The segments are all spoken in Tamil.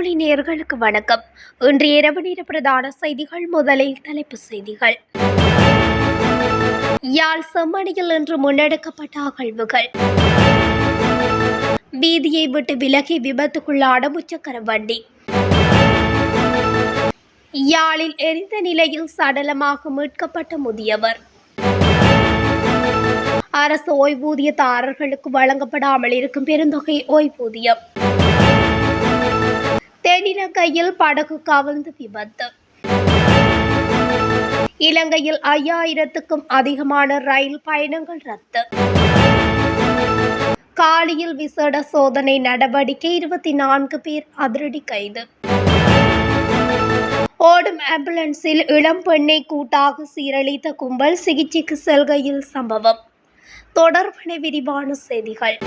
வானொலி நேர்களுக்கு வணக்கம். இன்று இரவு நேர பிரதான செய்திகள் முதலில் தலைப்பு செய்திகள். யாழ் செம்மணியில் இன்று முன்னெடுக்கப்பட்ட அகழ்வுகள். வீதியை விட்டு விலகி விபத்துக்குள்ளான முச்சக்கர வண்டி. யாழில் எரிந்த நிலையில் சடலமாக மீட்கப்பட்ட முதியவர். அரசு ஓய்வூதியதாரர்களுக்கு வழங்கப்படாமல் இருக்கும் பெருந்தொகை ஓய்வூதியம். தென்னிலங்கையில் படகு கவிழ்ந்து விபத்து. இலங்கையில் ஐயாயிரத்துக்கும் அதிகமான ரயில் பயணங்கள் ரத்து. காலியில் விசேட சோதனை நடவடிக்கை இருபத்தி நான்கு பேர் அதிரடி கைது. ஓடும் ஆம்புலன்ஸில் இளம் பெண்ணை கூட்டாக சீரழித்த கும்பல் சிகிச்சைக்கு செல்கையில் சம்பவம். தொடர்பான விரிவான செய்திகள்.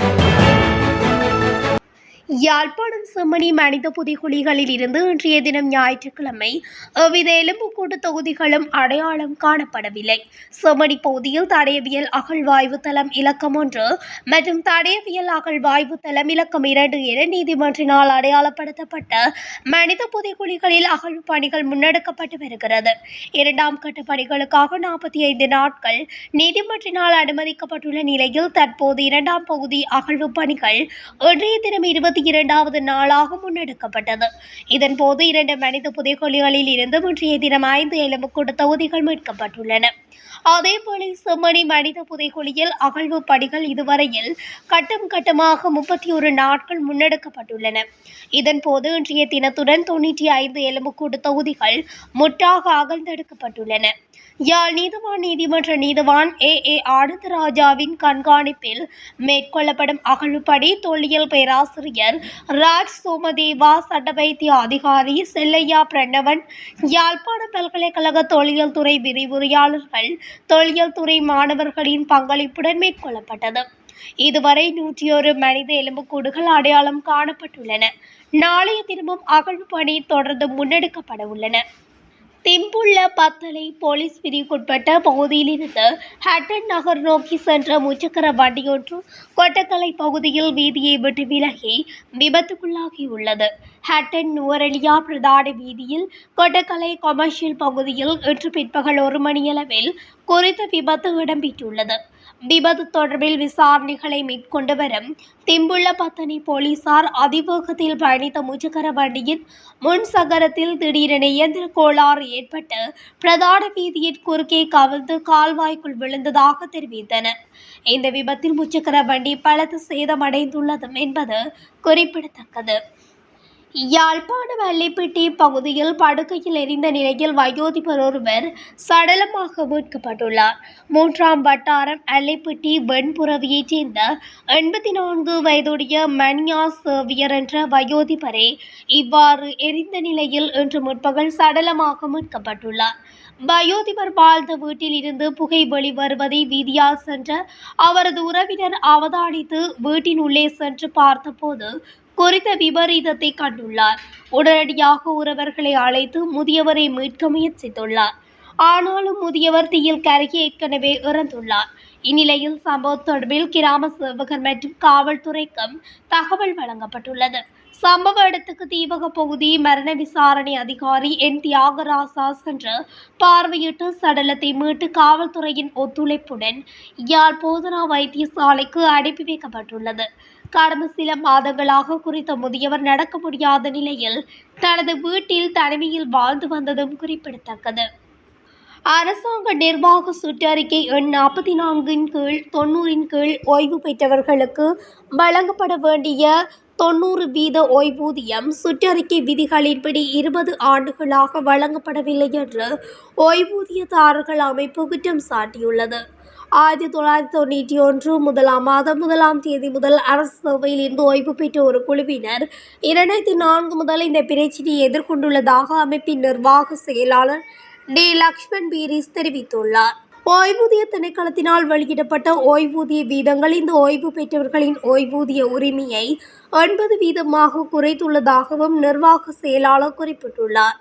யாழ்ப்பாணம் செம்மணி மனித புதிகுழிகளில் இருந்து இன்றைய தினம் ஞாயிற்றுக்கிழமை எவ்வித எலும்புக்கூடு தொகுதிகளும் அடையாளம் காணப்படவில்லை. செம்மணி பகுதியில் தடயவியல் அகழ்வாய்வு தளம் இலக்கம் ஒன்று மற்றும் தடயவியல் அகழ்வாய்வு தளம் இலக்கம் இரண்டு என நீதிமன்றினால் அடையாளப்படுத்தப்பட்ட மனித புதிகுழிகளில் அகழ்வு பணிகள் முன்னெடுக்கப்பட்டு வருகிறது. இரண்டாம் கட்ட பணிகளுக்காக நாற்பத்தி ஐந்து நாட்கள் நீதிமன்றினால் அனுமதிக்கப்பட்டுள்ள நிலையில் தற்போது இரண்டாம் பகுதி அகழ்வு பணிகள் இன்றைய தினம் இருபத்தி இரண்டாவது நாளாக முன்னெடுக்கப்பட்டது. இதன்போது இரண்டு மனித புதைகுழிகளில் இருந்து இன்றைய தினம் ஐந்து எலும்புக்கூடு தொகுதிகள் மீட்கப்பட்டுள்ளன. அதேபோல செம்மணி மனித புதைகுழியில் அகழ்வு பணிகள் இதுவரையில் கட்டம் கட்டமாக முப்பத்தி ஒரு நாட்கள் முன்னெடுக்கப்பட்டுள்ளன. இதன்போது இன்றைய தினத்துடன் தொண்ணூற்றி ஐந்து எலும்புக்கூடு தொகுதிகள் முற்றாக அகழ்ந்தெடுக்கப்பட்டுள்ளன. யாழ் நீதவான் நீதிமன்ற நீதவான் ஏ. ஏ. ஆனந்தராஜாவின் கண்காணிப்பில் மேற்கொள்ளப்படும் அகழ்வுப்படி தொல்லியல் பேராசிரியர் ராஜ் சோமதேவா சட்ட வைத்திய அதிகாரி செல்லையா பிரணவன் யாழ்ப்பாண பல்கலைக்கழக தொல்லியல் துறை விரிவுரையாளர்கள் தொல்லியல் துறை மாணவர்களின் பங்களிப்புடன் மேற்கொள்ளப்பட்டது. இதுவரை நூற்றி ஒரு மனித எலும்புக்கூடுகள் அடையாளம் காணப்பட்டுள்ளன. நாளைய தினமும் அகழ்வு பணி தொடர்ந்து முன்னெடுக்கப்பட உள்ளன. திம்புள்ள பத்தலை போலீஸ் பிரிவுக்குட்பட்ட பகுதியிலிருந்து ஹட்டன் நகர் நோக்கி சென்ற முச்சக்கர வண்டியொன்று கொட்டக்கலை பகுதியில் வீதியை விட்டு விலகி விபத்துக்குள்ளாகியுள்ளது. ஹட்டன் நுவரெலியா பிரதான வீதியில் கொட்டக்கலை கொமர்ஷியல் பகுதியில் இன்று பிற்பகல் ஒரு மணியளவில் குறித்த விபத்து இடம்பெற்றுள்ளது. விபத்து தொடர்பில் விசாரணைகளை மேற்கொண்டு வரும் திம்புள்ள பத்தனை போலீசார் அதிவேகத்தில் பயணித்த முச்சக்கர வண்டியின் முன் சக்கரத்தில் திடீரென இயந்திர கோளாறு ஏற்பட்டு பிரதான வீதியின் குறுக்கே கவிழ்ந்து கால்வாய்க்குள் விழுந்ததாக தெரிவித்தனர். இந்த விபத்தில் முச்சக்கர வண்டி பலத்து சேதமடைந்துள்ளதும் என்பது குறிப்பிடத்தக்கது. யாழ்ப்பாணம் வள்ளிப்பட்டி பகுதியில் படுக்கையில் எரிந்த நிலையில் வயோதிபர் ஒருவர் சடலமாக மீட்கப்பட்டுள்ளார். மூன்றாம் வட்டாரம் அல்லிப்பட்டி வெண்புறவியைச் சேர்ந்த எண்பத்தி நான்கு வயதுடைய மணியா சேவியர் என்ற வயோதிபரே இவ்வாறு எரிந்த நிலையில் இன்று முற்பகல் சடலமாக மீட்கப்பட்டுள்ளார். வயோதிபர் வாழ்ந்த வீட்டில் இருந்து புகை வெளிவருவதை வீதியால் சென்ற அவரது உறவினர் அவதானித்து வீட்டின் உள்ளே சென்று பார்த்தபோது குறித்த விபரீதத்தை கண்டுள்ளார். உடனடியாக உறவர்களை அழைத்து முதியவரை மீட்க முயற்சித்துள்ளார். ஆனாலும் முதியவர் தீயில் கருகி ஏற்கனவே இறந்துள்ளார். இந்நிலையில் சம்பவம் தொடர்பில் கிராம சேவகர் மற்றும் காவல்துறைக்கும் தகவல் வழங்கப்பட்டுள்ளது. சம்பவ இடத்துக்கு தீவக பகுதி மரண விசாரணை அதிகாரி என் தியாகராசா சென்று பார்வையிட்டு சடலத்தை மீட்டு காவல்துறையின் ஒத்துழைப்புடன் யாழ் போதனா வைத்தியசாலைக்கு அனுப்பி வைக்கப்பட்டுள்ளது. கடந்த சில மாதங்களாக குறித்த முதியவர் நடக்க முடியாத நிலையில் தனது வீட்டில் தனிமையில் வாழ்ந்து வந்ததும் குறிப்பிடத்தக்கது. அரசாங்க நிர்வாக சுற்றறிக்கை எண் நாற்பத்தி நான்கின் கீழ் தொண்ணூறின் கீழ் ஓய்வு பெற்றவர்களுக்கு வழங்கப்பட வேண்டிய தொண்ணூறு வீத ஓய்வூதியம் சுற்றறிக்கை விதிகளின்படி இருபது ஆண்டுகளாக வழங்கப்படவில்லை என்று ஓய்வூதியதாரர்கள் அமைப்பு குற்றம் சாட்டியுள்ளது. ஆயிரத்தி தொள்ளாயிரத்தி தொண்ணூற்றி ஒன்று முதலாம் மாதம் முதலாம் தேதி முதல் அரசு சேவையில் இருந்து ஓய்வு பெற்ற ஒரு குழுவினர் இரண்டாயிரத்தி நான்கு முதல் இந்த பிரச்சினையை எதிர்கொண்டுள்ளதாக அமைப்பின் நிர்வாக செயலாளர் டி. லக்ஷ்மண் பீரிஸ் தெரிவித்துள்ளார். ஓய்வூதிய திணைக்களத்தினால் வெளியிடப்பட்ட ஓய்வூதிய வீதங்கள் இந்த ஓய்வு பெற்றவர்களின் ஓய்வூதிய உரிமையை எண்பது வீதமாக குறைத்துள்ளதாகவும் நிர்வாக செயலாளர் குறிப்பிட்டுள்ளார்.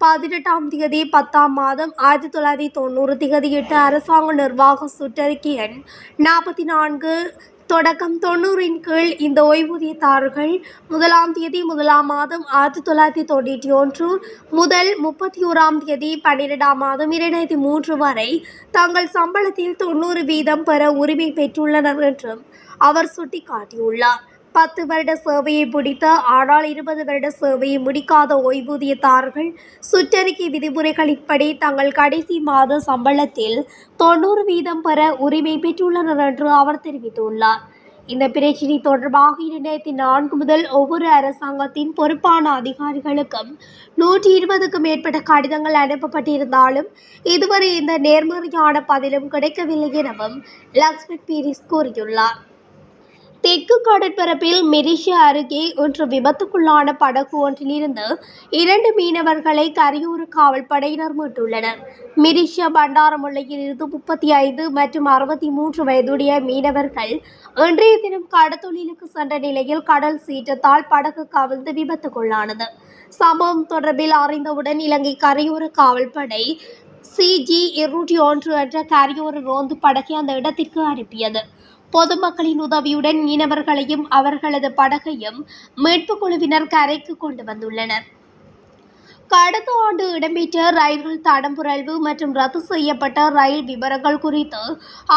பதினெட்டாம் திகதி பத்தாம் மாதம் ஆயிரத்தி தொள்ளாயிரத்தி தொண்ணூறு திகதியிட்ட அரசாங்க நிர்வாக சுற்றறிக்கை எண் நாற்பத்தி நான்கு தொடக்கம் தொண்ணூறின் கீழ் இந்த ஓய்வூதியதாரர்கள் முதலாம் தேதி முதலாம் மாதம் ஆயிரத்தி தொள்ளாயிரத்தி தொண்ணூற்றி ஒன்று முதல் முப்பத்தி ஓராம் தேதி பன்னிரெண்டாம் மாதம் இரண்டாயிரத்தி மூன்று வரை தங்கள் சம்பளத்தில் தொண்ணூறு வீதம் பெற உரிமை பெற்றுள்ளனர் என்றும் அவர் சுட்டிக்காட்டியுள்ளார். பத்து வருட சேவையை முடித்த ஆனால் இருபது வருட சேவையை முடிக்காத ஓய்வூதியதாரர்கள் சுற்றறிக்கை விதிமுறைகளின்படி தங்கள் கடைசி மாத சம்பளத்தில் தொண்ணூறு வீதம் பெற உரிமை பெற்றுள்ளனர் என்று அவர் தெரிவித்துள்ளார். இந்த பிரச்சினை தொடர்பாக இரண்டாயிரத்தி நான்கு முதல் ஒவ்வொரு அரசாங்கத்தின் பொறுப்பான அதிகாரிகளுக்கும் நூற்றி இருபதுக்கும் மேற்பட்ட கடிதங்கள் அனுப்பப்பட்டிருந்தாலும் இதுவரை இந்த நேர்மறையான பதிலும் கிடைக்கவில்லை எனவும் லக்ஷ்மி பீரிஸ் கூறியுள்ளார். தெற்கு கடற்பரப்பில் மெரிஷியா அருகே ஒன்று விபத்துக்குள்ளான படகு ஒன்றிலிருந்து இரண்டு மீனவர்களை கரையோர காவல் படையினர் மீட்டுள்ளனர். மெரிஷியா பண்டாரமுல்லையில் இருந்து முப்பத்தி ஐந்து மற்றும் அறுபத்தி மூன்று வயதுடைய மீனவர்கள் இன்றைய தினம் கடத்தொழிலுக்கு சென்ற நிலையில் கடல் சீற்றத்தால் படகு கவிழ்ந்து விபத்துக்குள்ளானது. சம்பவம் தொடர்பில் அறிந்தவுடன் இலங்கை கரையோர காவல்படை சிஜி இருநூற்றி ஒன்று என்ற கரையோர ரோந்து படகை அந்த இடத்திற்கு அனுப்பியது. பொதுமக்களின் உதவியுடன் மீனவர்களையும் அவர்களது படகையும் மீட்பு குழுவினர் கரைக்கு கொண்டு வந்துள்ளனர். கடந்த ஆண்டு இடம்பெற்ற ரயில்கள் தடம்புரல்வு மற்றும் ரத்து செய்யப்பட்ட ரயில் விவரங்கள் குறித்து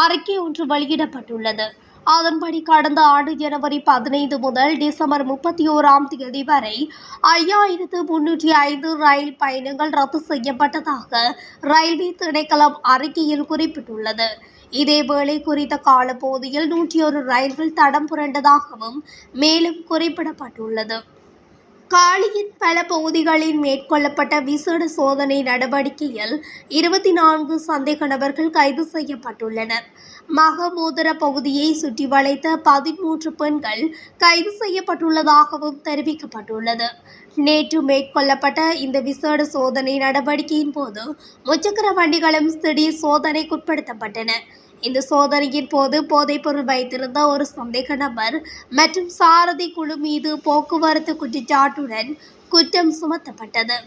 அறிக்கை ஒன்று வெளியிடப்பட்டுள்ளது. அதன்படி கடந்த ஆண்டு ஜனவரி பதினைந்து முதல் டிசம்பர் முப்பத்தி ஓராம் தேதி வரை ஐயாயிரத்து முன்னூற்றி ஐந்து ரயில் பயணங்கள் ரத்து செய்யப்பட்டதாக ரயில்வே திணைக்களம் அறிக்கையில் குறிப்பிட்டுள்ளது. இதேவேளை குறித்த காலப்பகுதியில் நூற்றி ஒரு ரயில்கள் தடம் புரண்டதாகவும் மேலும் குறிப்பிடப்பட்டுள்ளது. காலியின் பல பகுதிகளில் மேற்கொள்ளப்பட்ட விசேட சோதனை நடவடிக்கையில் இருபத்தி நான்கு சந்தேக நபர்கள் கைது செய்யப்பட்டுள்ளனர். மகமோதர பகுதியை சுற்றி வளைத்த பதிமூன்று பெண்கள் கைது செய்யப்பட்டுள்ளதாகவும் தெரிவிக்கப்பட்டுள்ளது. நேற்று மேற்கொள்ளப்பட்ட இந்த விசேட சோதனை நடவடிக்கையின் போது முச்சக்கர வண்டிகளும் திடீர் சோதனைக்குட்படுத்தப்பட்டன. இந்த சோதனையின் போது போதைப்பொருள் வைத்திருந்த ஒரு சந்தேக நபர் மற்றும் சாரதி குழு மீது போக்குவரத்து குற்றச்சாட்டுடன் குற்றம் சுமத்தப்பட்டது.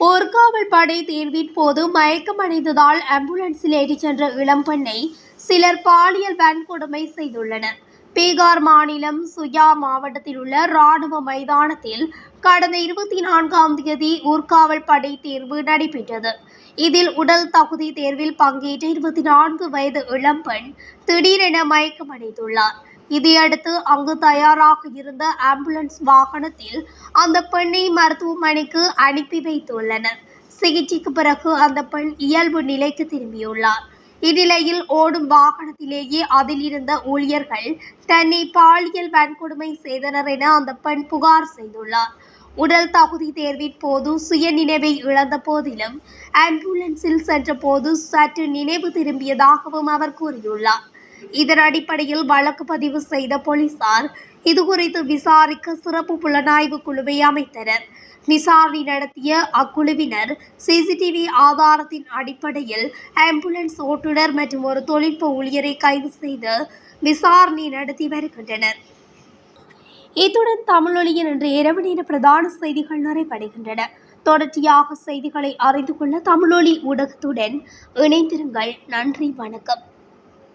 ஊர்காவல் படை தேர்வின் போது மயக்கமடைந்ததால் ஆம்புலன்ஸில் ஏற்றிச் சென்ற இளம்பெண்ணை சிலர் பாலியல் வன்கொடுமை செய்துள்ளனர். பீகார் மாநிலம் சுயா மாவட்டத்தில் உள்ள ராணுவ மைதானத்தில் கடந்த இருபத்தி நான்காம் தேதி ஊர்காவல் படை தேர்வு நடைபெற்றது. இதில் உடல் தகுதி தேர்வில் பங்கேற்ற இருபத்தி நான்கு வயது இளம்பெண் திடீரென மயக்கமடைந்துள்ளார். இதையடுத்து அங்கு தயாராக இருந்த ஆம்புலன்ஸ் வாகனத்தில் அந்த பெண்ணை மருத்துவமனைக்கு அனுப்பி வைத்துள்ளனர். சிகிச்சைக்கு பிறகு அந்த பெண் இயல்பு நிலைக்கு திரும்பியுள்ளார். இந்நிலையில் ஓடும் வாகனத்திலேயே அதில் இருந்த ஊழியர்கள் தன்னை பாலியல் வன்கொடுமை செய்தனர் என அந்த பெண் புகார் செய்துள்ளார். உடல் தகுதி தேர்வின் போது சுய நினைவை இழந்த போதிலும் ஆம்புலன்ஸில் சென்றபோது சற்று நினைவு திரும்பியதாகவும் அவர் கூறியுள்ளார். இதன் அடிப்படையில் வழக்கு பதிவு செய்த போலீசார் இதுகுறித்து விசாரிக்க சிறப்பு புலனாய்வு குழுவை அமைத்தனர். விசாரணை நடத்திய அக்குழுவினர் சிசிடிவி ஆதாரத்தின் அடிப்படையில் ஆம்புலன்ஸ் ஓட்டுநர் மற்றும் ஒரு தொழில்நுட்ப ஊழியரை கைது செய்து விசாரணை நடத்தி வருகின்றனர். இத்துடன் தமிழொலியின் இன்று இரவு நேர பிரதான செய்திகள் நிறைவடைகின்றன. தொடர்ச்சியாக செய்திகளை அறிந்து கொள்ள தமிழொலி ஊடகத்துடன் இணைந்திருங்கள். நன்றி வணக்கம்.